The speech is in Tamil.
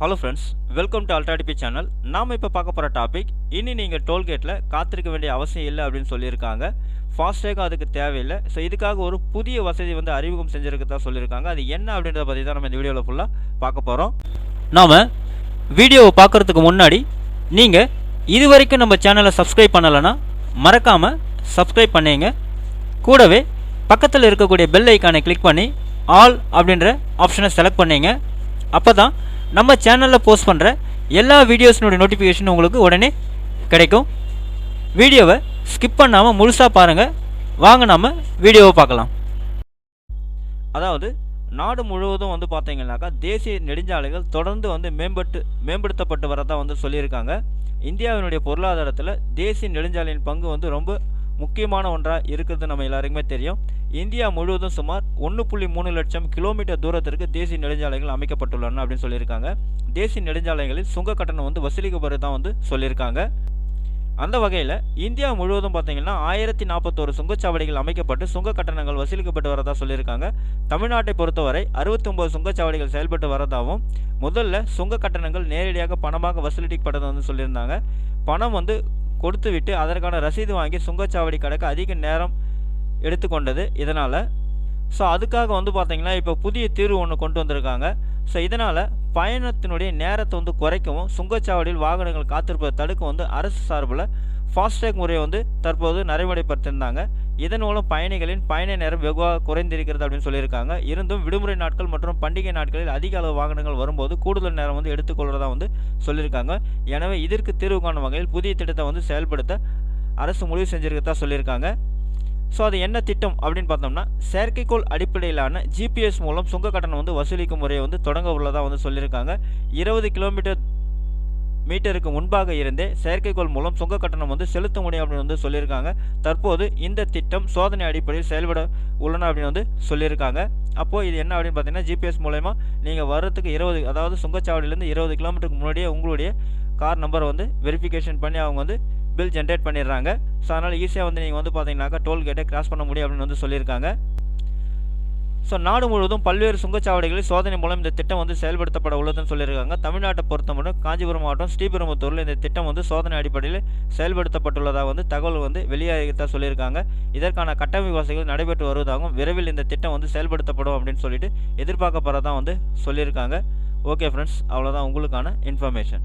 ஹலோ ஃப்ரெண்ட்ஸ் வெல்கம் டு அல்டாடிபி சேனல் நாம் இப்போ பார்க்க போகிற டாபிக் இனி நீங்கள் டோல்கேட்டில் காத்திருக்க வேண்டிய அவசியம் இல்லை அப்படின்னு சொல்லியிருக்காங்க. ஃபாஸ்டேகும் அதுக்கு தேவையில்லை. ஸோ இதுக்காக ஒரு புதிய வசதி வந்து அறிமுகம் செஞ்சுருக்கதா சொல்லியிருக்காங்க. அது என்ன அப்படின்றத பற்றி தான் நம்ம இந்த வீடியோவில் ஃபுல்லாக பார்க்க போகிறோம் நாம் வீடியோவை பார்க்குறதுக்கு முன்னாடி நீங்கள் இது வரைக்கும் நம்ம சேனலை சப்ஸ்கிரைப் பண்ணலைன்னா மறக்காமல் சப்ஸ்கிரைப் பண்ணிங்க. கூடவே பக்கத்தில் இருக்கக்கூடிய பெல் ஐக்கானை கிளிக் பண்ணி ஆல் அப்படின்ற ஆப்ஷனை செலக்ட் பண்ணிங்க. அப்போ தான் நம்ம சேனலில் போஸ்ட் பண்ணுற எல்லா வீடியோஸினுடைய நோட்டிஃபிகேஷன் உங்களுக்கு உடனே கிடைக்கும். வீடியோவை ஸ்கிப் பண்ணாமல் முழுசாக பாருங்கள் வாங்க நாம் வீடியோவை பார்க்கலாம். அதாவது நாடு முழுவதும் வந்து பார்த்தீங்கன்னாக்கா தேசிய நெடுஞ்சாலைகள் தொடர்ந்து வந்து மேம்பட்டு மேம்படுத்தப்பட்டு வரதான் வந்து சொல்லியிருக்காங்க. இந்தியாவினுடைய பொருளாதாரத்தில் தேசிய நெடுஞ்சாலையின் பங்கு வந்து ரொம்ப முக்கியமான ஒன்றாக இருக்கிறது நம்ம எல்லாருக்குமே தெரியும். இந்தியா முழுவதும் சுமார் ஒன்று புள்ளி மூணு லட்சம் கிலோமீட்டர் தூரத்திற்கு தேசிய நெடுஞ்சாலைகள் அமைக்கப்பட்டுள்ளன அப்படின்னு சொல்லியிருக்காங்க. தேசிய நெடுஞ்சாலைகளில் சுங்க கட்டணம் வந்து வசூலிக்கப்படுறது தான் வந்து சொல்லியிருக்காங்க. அந்த வகையில் இந்தியா முழுவதும் பார்த்தீங்கன்னா ஆயிரத்தி நாற்பத்தோரு சுங்கச்சாவடிகள் அமைக்கப்பட்டு சுங்க கட்டணங்கள் வசூலிக்கப்பட்டு வரதா சொல்லியிருக்காங்க. தமிழ்நாட்டை பொறுத்தவரை அறுபத்தி ஒன்பது சுங்கச்சாவடிகள் செயல்பட்டு வரதாகவும் முதல்ல சுங்க கட்டணங்கள் நேரடியாக பணமாக வசூலிக்கப்பட்டதை வந்து சொல்லியிருந்தாங்க. பணம் வந்து கொடுத்து விட்டு அதற்கான ரசீது வாங்கி சுங்கச்சாவடி கடக்க அதிக நேரம் எடுத்துக்கொண்டது. இதனால் ஸோ அதுக்காக வந்து பார்த்திங்கன்னா இப்போ புதிய தீர்வு ஒன்று கொண்டு வந்திருக்காங்க. ஸோ இதனால் பயணத்தினுடைய நேரத்தை வந்து குறைக்கவும் சுங்கச்சாவடியில் வாகனங்கள் காத்திருப்பதை தடுக்க வந்து அரசு சார்பில் ஃபாஸ்டேக் முறையை வந்து தற்போது நடைமுறைப்படுத்தியிருந்தாங்க. இதன் மூலம் பயணிகளின் பயண நேரம் வெகுவாக குறைந்திருக்கிறது அப்படின்னு சொல்லியிருக்காங்க. இருந்தும் விடுமுறை நாட்கள் மற்றும் பண்டிகை நாட்களில் அதிக அளவு வாகனங்கள் வரும்போது கூடுதல் நேரம் வந்து எடுத்துக்கொள்கிறதா வந்து சொல்லியிருக்காங்க. எனவே இதற்கு தீர்வு காணும் வகையில் புதிய திட்டத்தை வந்து செயல்படுத்த அரசு முடிவு செஞ்சிருக்கதா சொல்லியிருக்காங்க. ஸோ அது என்ன திட்டம் அப்படின்னு பார்த்தோம்னா செயற்கைக்கோள் அடிப்படையிலான ஜிபிஎஸ் மூலம் சுங்க கட்டணம் வந்து வசூலிக்கும் முறையை வந்து தொடங்க உள்ளதாக வந்து சொல்லியிருக்காங்க. இருபது கிலோமீட்டர் மீட்டருக்கு முன்பாக இருந்தே செயற்கைக்கோள் மூலம் சுங்க கட்டணம் வந்து செலுத்த முடியும் அப்படின்னு வந்து சொல்லியிருக்காங்க. தற்போது இந்த திட்டம் சோதனை அடிப்படையில் செயல்பட உள்ளன அப்படின்னு வந்து சொல்லியிருக்காங்க. அப்போது இது என்ன அப்படின்னு பார்த்தீங்கன்னா ஜிபிஎஸ் மூலயமா நீங்கள் வர்றதுக்கு இருபது அதாவது சுங்கச்சாவடியிலேருந்து இருபது கிலோமீட்டருக்கு முன்னாடியே உங்களுடைய கார் நம்பரை வந்து வெரிஃபிகேஷன் பண்ணி அவங்க வந்து பில் ஜென்ரேட் பண்ணிடுறாங்க. ஸோ அதனால் ஈஸியாக வந்து நீங்கள் வந்து பார்த்தீங்கன்னாக்கா டோல்கேட்டை கிராஸ் பண்ண முடியும் அப்படின்னு வந்து சொல்லியிருக்காங்க. ஸோ நாடு முழுவதும் பல்வேறு சுங்கச்சாவடிகளில் சோதனை மூலம் இந்த திட்டம் வந்து செயல்படுத்தப்பட உள்ளதுன்னு சொல்லியிருக்காங்க. தமிழ்நாட்டை பொறுத்தமட்டும் காஞ்சிபுரம் மாவட்டம் ஸ்ரீபெரும்புத்தூரில் இந்த திட்டம் வந்து சோதனை அடிப்படையில் செயல்படுத்தப்பட்டுள்ளதாக வந்து தகவல் வந்து வெளியாகிறதா சொல்லியிருக்காங்க. இதற்கான கட்டமைப்பு வசதிகள் நடைபெற்று வருவதாகவும் விரைவில் இந்த திட்டம் வந்து செயல்படுத்தப்படும் அப்படின்னு சொல்லிட்டு எதிர்பார்க்கப்படுறதான் வந்து சொல்லியிருக்காங்க. ஓகே ஃப்ரெண்ட்ஸ் அவ்வளோதான் உங்களுக்கான இன்ஃபர்மேஷன்